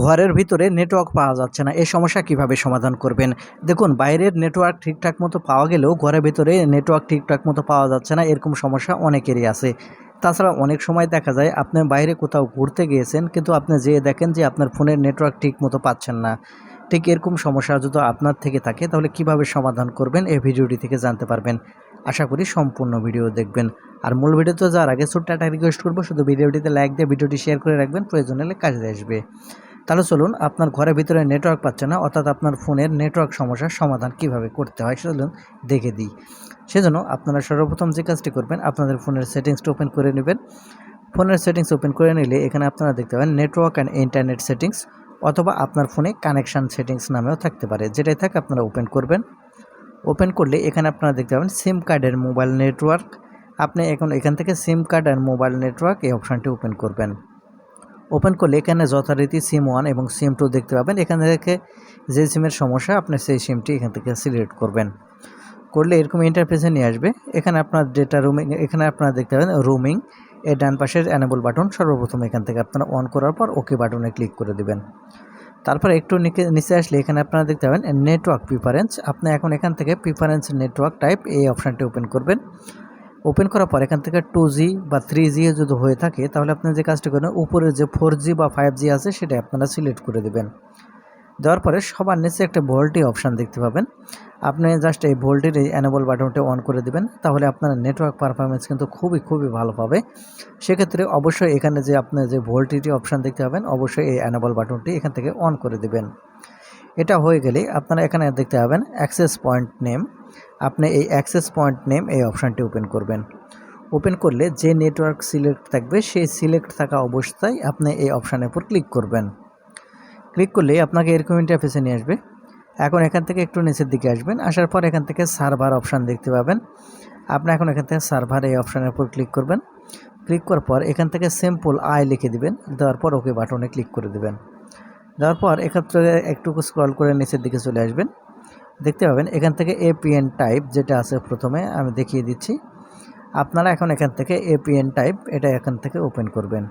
ঘরের ভিতরে নেটওয়ার্ক পাওয়া যাচ্ছে না। এই সমস্যা কীভাবে সমাধান করবেন? দেখুন, বাইরের নেটওয়ার্ক ঠিকঠাক মতো পাওয়া গেলেও ঘরের ভিতরে নেটওয়ার্ক ঠিকঠাক মতো পাওয়া যাচ্ছে না, এরকম সমস্যা অনেকেরই আছে। তাছাড়া অনেক সময় দেখা যায়, আপনি বাইরে কোথাও ঘুরতে গিয়েছেন, কিন্তু আপনি যেয়ে দেখেন যে আপনার ফোনের নেটওয়ার্ক ঠিক মতো পাচ্ছেন না। ঠিক এরকম সমস্যা যদি আপনার থেকে থাকে, তাহলে কীভাবে সমাধান করবেন? এই ভিডিওটি থেকে জানতে পারবেন। আশা করি সম্পূর্ণ ভিডিও দেখবেন। আর মূল ভিডিওতে যাওয়ার আগে ছোট্ট একটা রিকোয়েস্ট করব, শুধু ভিডিওটিতে লাইক দিয়ে ভিডিওটি শেয়ার করে রাখবেন, প্রয়োজন হলে কাজে আসবে। তাহলে চলুন আপনার ঘরের ভিতরে নেটওয়ার্ক পাচ্ছে না, অর্থাৎ আপনার ফোনের নেটওয়ার্ক সমস্যার সমাধান কীভাবে করতে হয় চলুন দেখে দিই। সেজন্য আপনারা সর্বপ্রথম যে কাজটি করবেন, আপনাদের ফোনের সেটিংসটা ওপেন করে নেবেন। ফোনের সেটিংস ওপেন করে নিলে এখানে আপনারা দেখতে পাবেন নেটওয়ার্ক অ্যান্ড ইন্টারনেট সেটিংস অথবা আপনার ফোনে কানেকশান সেটিংস নামেও থাকতে পারে, যেটাই থাকে আপনারা ওপেন করবেন। ওপেন করলে এখানে আপনারা দেখতে পাবেন সিম কার্ডের মোবাইল নেটওয়ার্ক আপনি এখন এখান থেকে সিম কার্ড আর মোবাইল নেটওয়ার্ক এই অপশানটি ওপেন করবেন। ওপেন করলে এখানে যথারীতি সিম ওয়ান এবং সিম টু দেখতে পাবেন। এখান থেকে যে সিমের সমস্যা, আপনি সেই সিমটি এখান থেকে সিলেক্ট করবেন। করলে এরকম ইন্টারফেসে নিয়ে আসবে। এখানে আপনার ডেটা রুমিং এখানে আপনারা দেখতে পাবেন রুমিং এই ডান পাশের অ্যানেবল বাটন সর্বপ্রথম এখান থেকে আপনারা অন করার পর ওকে বাটনে ক্লিক করে দেবেন। তারপর একটু নিচে আসলে এখানে আপনারা দেখতে পাবেন নেটওয়ার্ক প্রিফারেন্স আপনি এখন এখান থেকে প্রিফারেন্স নেটওয়ার্ক টাইপ এই অপশানটি ওপেন করবেন। ওপেন করার পর এখান থেকে টু জি বা থ্রি জি যদি হয়ে থাকে, তাহলে আপনি যে কাজটি করেন উপরে যে ফোর জি বা ফাইভ জি আছে, সেটা আপনারা সিলেক্ট করে দেবেন। দেওয়ার পরে সবার নিচে একটা ভোল্টি অপশান দেখতে পাবেন। আপনি জাস্ট এই ভোল্টের এই অ্যানেবল বাটনটা অন করে দেবেন, তাহলে আপনার নেটওয়ার্ক পারফরমেন্স কিন্তু খুবই খুবই ভালো পাবে। সেক্ষেত্রে অবশ্যই এখানে যে আপনি যে ভোল্টিটি অপশান দেখতে পাবেন, অবশ্যই এই অ্যানেবল বাটনটি এখান থেকে অন করে দেবেন। এটা হয়ে গেলে আপনারা এখানে দেখতে পাবেন অ্যাক্সেস পয়েন্ট নেম আপনি এই অ্যাক্সেস পয়েন্ট নেম এই অপশানটি ওপেন করবেন। ওপেন করলে যে নেটওয়ার্ক সিলেক্ট থাকবে, সেই সিলেক্ট থাকা অবস্থায় আপনি এই অপশানের উপর ক্লিক করবেন। ক্লিক করলে আপনাকে এরকম ইন্টারফেসে নিয়ে আসবে। এখন এখান থেকে একটু নিচের দিকে আসবেন, আসার পর এখান থেকে সার্ভার অপশান দেখতে পাবেন। আপনি এখন এখান থেকে সার্ভার এই অপশানের উপর ক্লিক করবেন। ক্লিক করার পর এখান থেকে সিম্পল আই লিখে দিবেন, দেওয়ার পর ওকে বাটনে ক্লিক করে দেবেন। দেওয়ার পর এখান একটু স্ক্রল করে নিচের দিকে চলে আসবেন। দেখতে পাবেন। এখান থেকে এপিএন টাইপ যেটা আছে প্রথমে আমি দেখিয়ে দিচ্ছি। আপনারা এখন এখান থেকে এপিএন টাইপ এটা এখান থেকে ওপেন করবেন।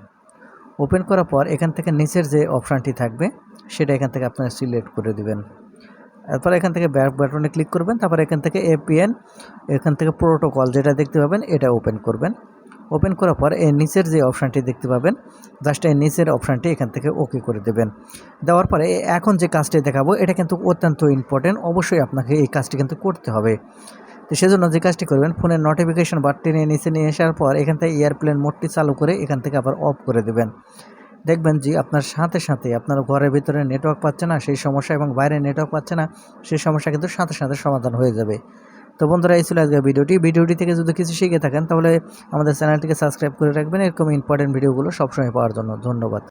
ওপেন করার পর এখান থেকে নিচের যে অপশানটি থাকবে, সেটা এখান থেকে আপনারা সিলেক্ট করে দিবেন। এরপর এখান থেকে ব্যাক বাটনে ক্লিক করবেন। তারপর এখান থেকে এপিএন এখান থেকে প্রোটোকল যেটা দেখতে পাবেন, এটা ওপেন করবেন। ওপেন করার পর এই নিচের যে অপশানটি দেখতে পাবেন জাস্ট এই নিচের অপশানটি এখান থেকে ওকে করে দেবেন। দেওয়ার পরে এখন যে কাজটি দেখাবো, এটা কিন্তু অত্যন্ত ইম্পর্টেন্ট অবশ্যই আপনাকে এই কাজটি কিন্তু করতে হবে। তো সেজন্য যে কাজটি করবেন, ফোনের নোটিফিকেশন বাটটি নিয়ে নিচে নিয়ে আসার পর এখান থেকে এয়ারপ্লেন মোডটি চালু করে এখান থেকে আবার অফ করে দেবেন। দেখবেন যে আপনার সাথে সাথে আপনার ঘরের ভিতরে নেটওয়ার্ক পাচ্ছে না, সেই সমস্যা এবং বাইরে নেটওয়ার্ক পাচ্ছে না, সেই সমস্যা কিন্তু সাথে সাথে সমাধান হয়ে যাবে। তো বন্ধুরা, এই ছিল আজকে ভিডিওটি। ভিডিওটি থেকে যদি কিছু শিখে থাকেন, তাহলে আমাদের চ্যানেলটিকে সাবস্ক্রাইব করে রাখবেন। এরকম ইম্পর্টেন্ট ভিডিওগুলো সবসময় পাওয়ার জন্য ধন্যবাদ।